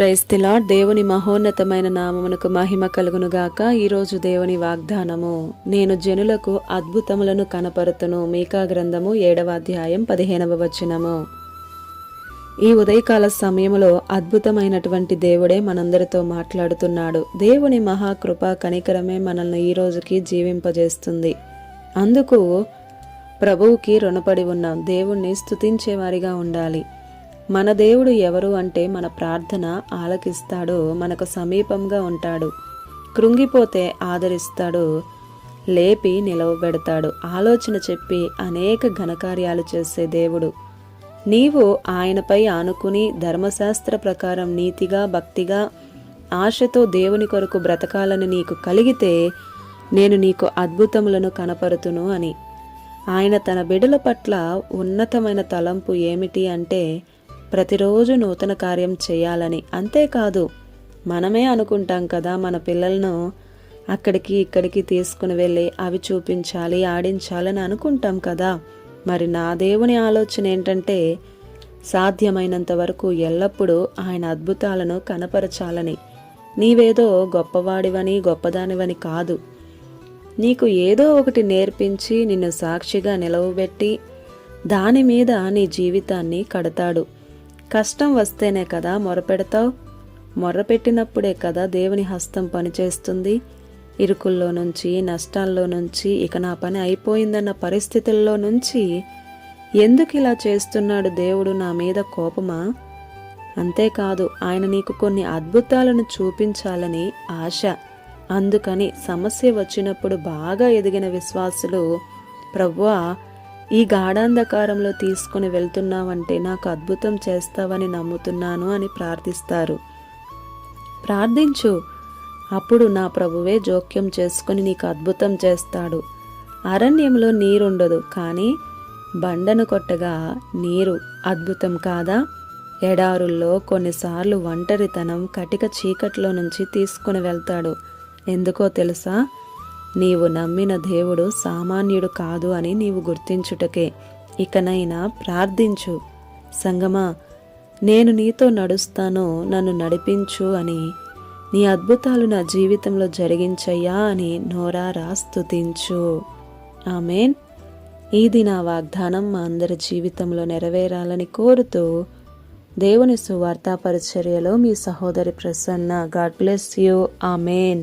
క్రైస్తిలా దేవుని మహోన్నతమైన నామమునకు మహిమ కలుగునుగాక. ఈరోజు దేవుని వాగ్దానము నేను జనులకు అద్భుతములను కనపరుతును. మీకా గ్రంథము ఏడవ అధ్యాయం పదిహేనవ వచనము. ఈ ఉదయకాల సమయంలో అద్భుతమైనటువంటి దేవుడే మనందరితో మాట్లాడుతున్నాడు. దేవుని మహాకృప కనికరమే మనల్ని ఈ రోజుకి జీవింపజేస్తుంది. అందుకు ప్రభువుకి రుణపడి ఉన్నాం. దేవుణ్ణి స్తుతించేవారిగా ఉండాలి. మన దేవుడు ఎవరు అంటే మన ప్రార్థన ఆలకిస్తాడు మనకు సమీపంగా ఉంటాడు. కృంగిపోతే ఆదరిస్తాడు లేపి నిలవబెడతాడు. ఆలోచన చెప్పి అనేక ఘనకార్యాలు చేసే దేవుడు. నీవు ఆయనపై ఆనుకుని ధర్మశాస్త్ర ప్రకారం నీతిగా భక్తిగా ఆశతో దేవుని కొరకు బ్రతకాలని నీకు కలిగితే నేను నీకు అద్భుతములను కనపరుతును అని. ఆయన తన బిడల పట్ల ఉన్నతమైన తలంపు ఏమిటి అంటే ప్రతిరోజు నూతన కార్యం చేయాలని. అంతేకాదు మనమే అనుకుంటాం కదా మన పిల్లలను అక్కడికి ఇక్కడికి తీసుకుని వెళ్ళి అవి చూపించాలి ఆడించాలని అనుకుంటాం కదా. మరి నా దేవుని ఆలోచన ఏంటంటే సాధ్యమైనంత వరకు ఎల్లప్పుడూ ఆయన అద్భుతాలను కనపరచాలని. నీవేదో గొప్పవాడివని గొప్పదానివని కాదు. నీకు ఏదో ఒకటి నేర్పించి నిన్ను సాక్షిగా నిలవబెట్టి దాని మీద నీ జీవితాన్ని కడతాడు. కష్టం వస్తేనే కదా మొరపెడతావు? మొర్రపెట్టినప్పుడే కదా దేవుని హస్తం పనిచేస్తుంది? ఇరుకుల్లో నుంచి నష్టాల్లో నుంచి ఇక నా పని అయిపోయిందన్న పరిస్థితుల్లో నుంచి ఎందుకు ఇలా చేస్తున్నాడు దేవుడు నా మీద కోపమా? అంతేకాదు ఆయన నీకు కొన్ని అద్భుతాలను చూపించాలని ఆశ. అందుకని సమస్య వచ్చినప్పుడు బాగా ఎదిగిన విశ్వాసులు ప్రవ్వా ఈ గాఢాంధకారంలో తీసుకుని వెళ్తున్నావంటే నాకు అద్భుతం చేస్తావని నమ్ముతున్నాను అని ప్రార్థిస్తారు. ప్రార్థించు. అప్పుడు నా ప్రభువే జోక్యం చేసుకుని నీకు అద్భుతం చేస్తాడు. అరణ్యంలో నీరుండదు కానీ బండను కొట్టగా నీరు అద్భుతం కాదా? ఎడారుల్లో కొన్నిసార్లు ఒంటరితనం కటిక చీకట్లో నుంచి తీసుకుని వెళ్తాడు. ఎందుకో తెలుసా? నీవు నమ్మిన దేవుడు సామాన్యుడు కాదు అని నీవు గుర్తించుటకే. ఇకనైనా ప్రార్థించు. సంగమా నేను నీతో నడుస్తాను నన్ను నడిపించు అని. నీ అద్భుతాలు నా జీవితంలో జరిగించయ్యా అని నోరారా స్తుతించు. ఆమెన్. ఇది నా వాగ్దానం మా అందరి జీవితంలో నెరవేరాలని కోరుతూ దేవుని సువార్తా పరిచర్యలో మీ సహోదరి Prasanna god bless you. Amen.